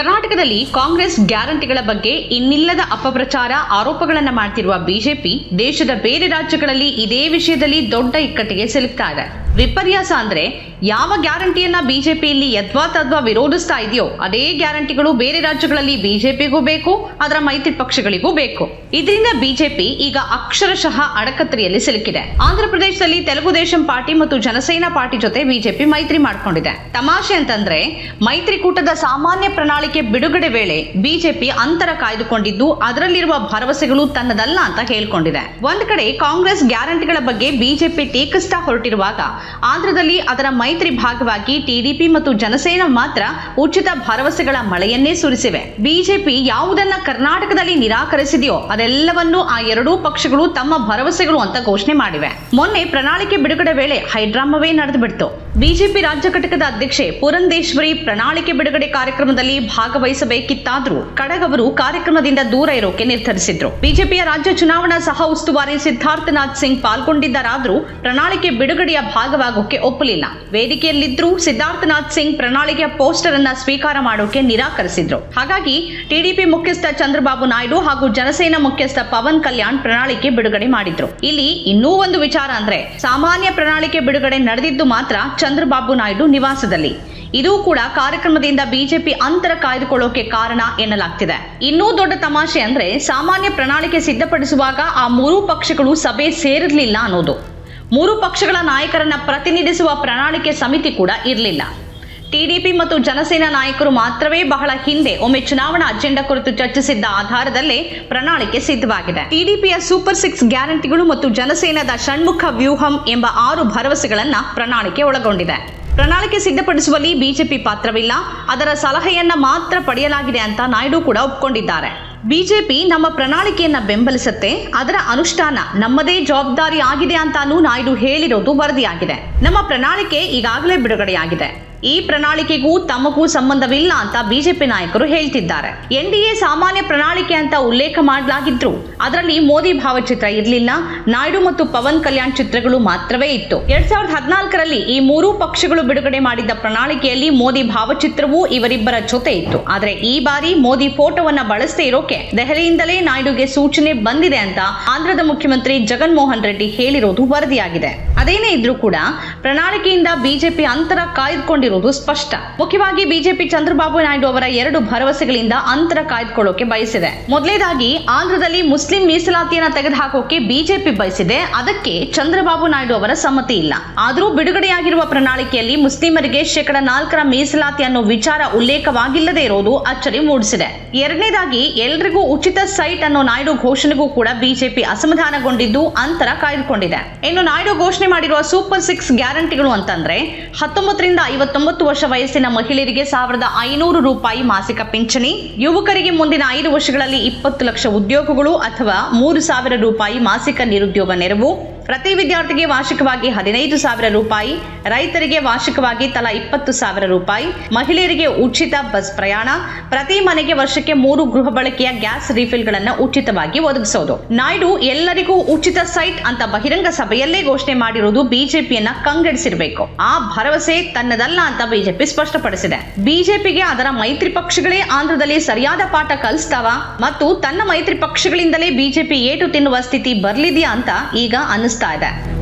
ಕರ್ನಾಟಕದಲ್ಲಿ ಕಾಂಗ್ರೆಸ್ ಗ್ಯಾರಂಟಿಗಳ ಬಗ್ಗೆ ಇನ್ನಿಲ್ಲದ ಅಪಪ್ರಚಾರ ಆರೋಪಗಳನ್ನು ಮಾಡ್ತಿರುವ ಬಿಜೆಪಿ ದೇಶದ ಬೇರೆ ರಾಜ್ಯಗಳಲ್ಲಿ ಇದೇ ವಿಷಯದಲ್ಲಿ ದೊಡ್ಡ ಇಕ್ಕಟ್ಟಿಗೆ ಸಿಲುಕ್ತಾ ಇದೆ. ವಿಪರ್ಯಾಸ ಅಂದ್ರೆ ಯಾವ ಗ್ಯಾರಂಟಿಯನ್ನ ಬಿಜೆಪಿಯಲ್ಲಿ ಯದ್ವಾ ತದ್ವಾ ವಿರೋಧಿಸ್ತಾ ಇದೆಯೋ ಅದೇ ಗ್ಯಾರಂಟಿಗಳು ಬೇರೆ ರಾಜ್ಯಗಳಲ್ಲಿ ಬಿಜೆಪಿಗೂ ಬೇಕು, ಅದರ ಮೈತ್ರಿ ಪಕ್ಷಗಳಿಗೂ ಬೇಕು. ಇದರಿಂದ ಬಿಜೆಪಿ ಈಗ ಅಕ್ಷರಶಃ ಅಡಕತ್ರಿಯಲ್ಲಿ ಸಿಲುಕಿದೆ. ಆಂಧ್ರ ಪ್ರದೇಶದಲ್ಲಿ ತೆಲುಗು ದೇಶಂ ಪಾರ್ಟಿ ಮತ್ತು ಜನಸೇನಾ ಪಾರ್ಟಿ ಜೊತೆ ಬಿಜೆಪಿ ಮೈತ್ರಿ ಮಾಡಿಕೊಂಡಿದೆ. ತಮಾಷೆ ಅಂತಂದ್ರೆ, ಮೈತ್ರಿಕೂಟದ ಸಾಮಾನ್ಯ ಪ್ರಣಾಳಿಕೆ ಬಿಡುಗಡೆ ವೇಳೆ ಬಿಜೆಪಿ ಅಂತರ ಕಾಯ್ದುಕೊಂಡಿದ್ದು, ಅದರಲ್ಲಿರುವ ಭರವಸೆಗಳು ತನ್ನದಲ್ಲ ಅಂತ ಹೇಳ್ಕೊಂಡಿದೆ. ಒಂದ್ ಕಡೆ ಕಾಂಗ್ರೆಸ್ ಗ್ಯಾರಂಟಿಗಳ ಬಗ್ಗೆ ಬಿಜೆಪಿ ಟೀಕಿಸ್ತಾ ಹೊರಟಿರುವಾಗ ಆಂಧ್ರದಲ್ಲಿ ಅದರ ಮೈತ್ರಿ ಭಾಗವಾಗಿ ಟಿಡಿಪಿ ಮತ್ತು ಜನಸೇನ ಮಾತ್ರ ಉಚಿತ ಭರವಸೆಗಳ ಮಳೆಯನ್ನೇ ಸುರಿಸಿವೆ. ಬಿಜೆಪಿ ಯಾವುದನ್ನ ಕರ್ನಾಟಕದಲ್ಲಿ ನಿರಾಕರಿಸಿದೆಯೋ ಅದೆಲ್ಲವನ್ನೂ ಆ ಎರಡೂ ಪಕ್ಷಗಳು ತಮ್ಮ ಭರವಸೆಗಳು ಅಂತ ಘೋಷಣೆ ಮಾಡಿವೆ. ಮೊನ್ನೆ ಪ್ರಣಾಳಿಕೆ ಬಿಡುಗಡೆ ವೇಳೆ ಹೈಡ್ರಾಮವೇ ನಡೆದು ಬಿಡ್ತು ಬಿಜೆಪಿ ರಾಜ್ಯ ಘಟಕದ ಅಧ್ಯಕ್ಷೆ ಪುರಂದೇಶ್ವರಿ ಪ್ರಣಾಳಿಕೆ ಬಿಡುಗಡೆ ಕಾರ್ಯಕ್ರಮದಲ್ಲಿ ಭಾಗವಹಿಸಬೇಕಿತ್ತಾದ್ರೂ ಕಡಗವರು ಕಾರ್ಯಕ್ರಮದಿಂದ ದೂರ ಇರೋಕೆ ನಿರ್ಧರಿಸಿದ್ರು. ಬಿಜೆಪಿಯ ರಾಜ್ಯ ಚುನಾವಣಾ ಸಹ ಉಸ್ತುವಾರಿ ಸಿದ್ಧಾರ್ಥನಾಥ್ ಸಿಂಗ್ ಪಾಲ್ಗೊಂಡಿದ್ದರಾದರೂ ಪ್ರಣಾಳಿಕೆ ಬಿಡುಗಡೆಯ ಭಾಗವಾಗೋಕೆ ಒಪ್ಪಲಿಲ್ಲ. ವೇದಿಕೆಯಲ್ಲಿದ್ದರೂ ಸಿದ್ಧಾರ್ಥನಾಥ್ ಸಿಂಗ್ ಪ್ರಣಾಳಿಕೆಯ ಪೋಸ್ಟರ್ ಅನ್ನ ಸ್ವೀಕಾರ ಮಾಡೋಕೆ ನಿರಾಕರಿಸಿದ್ರು. ಹಾಗಾಗಿ ಟಿಡಿಪಿ ಮುಖ್ಯಸ್ಥ ಚಂದ್ರಬಾಬು ನಾಯ್ಡು ಹಾಗೂ ಜನಸೇನಾ ಮುಖ್ಯಸ್ಥ ಪವನ್ ಕಲ್ಯಾಣ್ ಪ್ರಣಾಳಿಕೆ ಬಿಡುಗಡೆ ಮಾಡಿದ್ರು. ಇಲ್ಲಿ ಇನ್ನೂ ಒಂದು ವಿಚಾರ ಅಂದ್ರೆ ಸಾಮಾನ್ಯ ಪ್ರಣಾಳಿಕೆ ಬಿಡುಗಡೆ ನಡೆದಿದ್ದು ಮಾತ್ರ ಚಂದ್ರಬಾಬು ನಾಯ್ಡು ನಿವಾಸದಲ್ಲಿ. ಇದು ಕೂಡ ಕಾರ್ಯಕ್ರಮದಿಂದ ಬಿಜೆಪಿ ಅಂತರ ಕಾಯ್ದುಕೊಳ್ಳೋಕೆ ಕಾರಣ ಎನ್ನಲಾಗ್ತಿದೆ. ಇನ್ನೂ ದೊಡ್ಡ ತಮಾಷೆ ಅಂದ್ರೆ ಸಾಮಾನ್ಯ ಪ್ರಣಾಳಿಕೆ ಸಿದ್ಧಪಡಿಸುವಾಗ ಆ ಮೂರೂ ಪಕ್ಷಗಳು ಸಭೆ ಸೇರಿರ್ಲಿಲ್ಲ ಅನ್ನೋದು. ಮೂರು ಪಕ್ಷಗಳ ನಾಯಕರನ್ನ ಪ್ರತಿನಿಧಿಸುವ ಪ್ರಣಾಳಿಕೆ ಸಮಿತಿ ಕೂಡ ಇರಲಿಲ್ಲ. ಟಿಡಿಪಿ ಮತ್ತು ಜನಸೇನಾ ನಾಯಕರು ಮಾತ್ರವೇ ಬಹಳ ಹಿಂದೆ. ಒಮ್ಮೆ ಚುನಾವಣಾ ಅಜೆಂಡಾ ಕುರಿತು ಚರ್ಚಿಸಿದ್ದ ಆಧಾರದಲ್ಲೇ ಪ್ರಣಾಳಿಕೆ ಸಿದ್ಧವಾಗಿದೆ. ಟಿಡಿಪಿಯ ಸೂಪರ್ ಸಿಕ್ಸ್ ಗ್ಯಾರಂಟಿಗಳು ಮತ್ತು ಜನಸೇನಾದ ಷಣ್ಮುಖ ವ್ಯೂಹಂ ಎಂಬ ಆರು ಭರವಸೆಗಳನ್ನ ಪ್ರಣಾಳಿಕೆ ಒಳಗೊಂಡಿದೆ. ಪ್ರಣಾಳಿಕೆ ಸಿದ್ಧಪಡಿಸುವಲ್ಲಿ ಬಿಜೆಪಿ ಪಾತ್ರವಿಲ್ಲ. ಅದರ ಸಲಹೆಯನ್ನ ಮಾತ್ರ ಪಡೆಯಲಾಗಿದೆ ಅಂತ ನಾಯ್ಡು ಕೂಡ ಒಪ್ಕೊಂಡಿದ್ದಾರೆ. ಬಿಜೆಪಿ ನಮ್ಮ ಪ್ರಣಾಳಿಕೆಯನ್ನ ಬೆಂಬಲಿಸುತ್ತೆ. ಅದರ ಅನುಷ್ಠಾನ ನಮ್ಮದೇ ಜವಾಬ್ದಾರಿ ಆಗಿದೆ ಅಂತಾನೂ ನಾಯ್ಡು ಹೇಳಿರೋದು ವರದಿಯಾಗಿದೆ. ನಮ್ಮ ಪ್ರಣಾಳಿಕೆ ಈಗಾಗಲೇ ಬಿಡುಗಡೆಯಾಗಿದೆ. ಈ ಪ್ರಣಾಳಿಕೆಗೂ ತಮಗೂ ಸಂಬಂಧವಿಲ್ಲ ಅಂತ ಬಿಜೆಪಿ ನಾಯಕರು ಹೇಳ್ತಿದ್ದಾರೆ. ಎನ್ಡಿಎ ಸಾಮಾನ್ಯ ಪ್ರಣಾಳಿಕೆ ಅಂತ ಉಲ್ಲೇಖ ಮಾಡಲಾಗಿದ್ರು. ಅದರಲ್ಲಿ ಮೋದಿ ಭಾವಚಿತ್ರ ಇರಲಿಲ್ಲ, ನಾಯ್ಡು ಮತ್ತು ಪವನ್ ಕಲ್ಯಾಣ್ ಚಿತ್ರಗಳು ಮಾತ್ರವೇ ಇತ್ತು. ಎರಡ್ ಸಾವಿರದ ಹದಿನಾಲ್ಕರಲ್ಲಿ ಈ ಮೂರೂ ಪಕ್ಷಗಳು ಬಿಡುಗಡೆ ಮಾಡಿದ್ದ ಪ್ರಣಾಳಿಕೆಯಲ್ಲಿ ಮೋದಿ ಭಾವಚಿತ್ರವೂ ಇವರಿಬ್ಬರ ಜೊತೆ ಇತ್ತು. ಆದರೆ ಈ ಬಾರಿ ಮೋದಿ ಫೋಟೋವನ್ನ ಬಳಸದೇ ಇರೋಕೆ ದೆಹಲಿಯಿಂದಲೇ ನಾಯ್ಡುಗೆ ಸೂಚನೆ ಬಂದಿದೆ ಅಂತ ಆಂಧ್ರದ ಮುಖ್ಯಮಂತ್ರಿ ಜಗನ್ ಮೋಹನ್ ರೆಡ್ಡಿ ಹೇಳಿರೋದು ವರದಿಯಾಗಿದೆ. ಅದೇನೇ ಇದ್ರೂ ಕೂಡ ಪ್ರಣಾಳಿಕೆಯಿಂದ ಬಿಜೆಪಿ ಅಂತರ ಕಾಯ್ದುಕೊಂಡಿರುವುದು ಸ್ಪಷ್ಟ. ಮುಖ್ಯವಾಗಿ ಬಿಜೆಪಿ ಚಂದ್ರಬಾಬು ನಾಯ್ಡು ಅವರ ಎರಡು ಭರವಸೆಗಳಿಂದ ಅಂತರ ಕಾಯ್ದುಕೊಳ್ಳೋಕೆ ಬಯಸಿದೆ. ಮೊದಲೇದಾಗಿ ಆಂಧ್ರದಲ್ಲಿ ಮುಸ್ಲಿಂ ಮೀಸಲಾತಿಯನ್ನ ತೆಗೆದುಹಾಕೋಕೆ ಬಿಜೆಪಿ ಬಯಸಿದೆ. ಅದಕ್ಕೆ ಚಂದ್ರಬಾಬು ನಾಯ್ಡು ಅವರ ಸಮ್ಮತಿ ಇಲ್ಲ. ಆದರೂ ಬಿಡುಗಡೆಯಾಗಿರುವ ಪ್ರಣಾಳಿಕೆಯಲ್ಲಿ ಮುಸ್ಲಿಮರಿಗೆ ಶೇಕಡ ನಾಲ್ಕರ ಮೀಸಲಾತಿ ಅನ್ನೋ ವಿಚಾರ ಉಲ್ಲೇಖವಾಗಿಲ್ಲದೆ ಇರೋದು ಅಚ್ಚರಿ ಮೂಡಿಸಿದೆ. ಎರಡನೇದಾಗಿ ಎಲ್ರಿಗೂ ಉಚಿತ ಸೈಟ್ ಅನ್ನೋ ನಾಯ್ಡು ಘೋಷಣೆಗೂ ಕೂಡ ಬಿಜೆಪಿ ಅಸಮಾಧಾನಗೊಂಡಿದ್ದು ಅಂತರ ಕಾಯ್ದುಕೊಂಡಿದೆ. ಇನ್ನು ನಾಯ್ಡು ಘೋಷಣೆ ಮಾಡಿರುವ ಸೂಪರ್ ಸಿಕ್ಸ್ ಗ್ಯಾರಂಟಿಗಳು ಅಂತಂದ್ರೆ ಹತ್ತೊಂಬತ್ತರಿಂದ ಐವತ್ತೊಂಬತ್ತು ವರ್ಷ ವಯಸ್ಸಿನ ಮಹಿಳೆಯರಿಗೆ ಸಾವಿರದ ಐನೂರು ರೂಪಾಯಿ ಮಾಸಿಕ ಪಿಂಚಣಿ, ಯುವಕರಿಗೆ ಮುಂದಿನ ಐದು ವರ್ಷಗಳಲ್ಲಿ ಇಪ್ಪತ್ತು ಲಕ್ಷ ಉದ್ಯೋಗಗಳು ಅಥವಾ ಮೂರು ಸಾವಿರ ರೂಪಾಯಿ ಮಾಸಿಕ ನಿರುದ್ಯೋಗ ನೆರವು ಪ್ರತಿ ವಿದ್ಯಾರ್ಥಿಗೆ ವಾರ್ಷಿಕವಾಗಿ ಹದಿನೈದು ಸಾವಿರ ರೂಪಾಯಿ, ರೈತರಿಗೆ ವಾರ್ಷಿಕವಾಗಿ ತಲಾ ಇಪ್ಪತ್ತು ಸಾವಿರ ರೂಪಾಯಿ, ಮಹಿಳೆಯರಿಗೆ ಉಚಿತ ಬಸ್ ಪ್ರಯಾಣ, ಪ್ರತಿ ಮನೆಗೆ ವರ್ಷಕ್ಕೆ ಮೂರು ಗೃಹ ಬಳಕೆಯ ಗ್ಯಾಸ್ ರೀಫಿಲ್ಗಳನ್ನು ಉಚಿತವಾಗಿ ಒದಗಿಸೋದು. ನಾಯ್ಡು, ಎಲ್ಲರಿಗೂ ಉಚಿತ ಸೈಟ್ ಅಂತ ಬಹಿರಂಗ ಸಭೆಯಲ್ಲೇ ಘೋಷಣೆ ಮಾಡಿರುವುದು ಬಿಜೆಪಿಯನ್ನ ಕಂಗೆಡಿಸಿರಬೇಕು. ಆ ಭರವಸೆ ತನ್ನದಲ್ಲ ಅಂತ ಬಿಜೆಪಿ ಸ್ಪಷ್ಟಪಡಿಸಿದೆ. ಬಿಜೆಪಿಗೆ ಅದರ ಮೈತ್ರಿ ಪಕ್ಷಗಳೇ ಆಂಧ್ರದಲ್ಲಿ ಸರಿಯಾದ ಪಾಠ ಕಲಿಸ್ತಾವ ಮತ್ತು ತನ್ನ ಮೈತ್ರಿ ಪಕ್ಷಗಳಿಂದಲೇ ಬಿಜೆಪಿ ಏಟು ತಿನ್ನುವ ಸ್ಥಿತಿ ಬರ್ಲಿದೆಯಾ ಅಂತ ಈಗ ಅನ್ನಿಸ್ತಾ ಇದೆ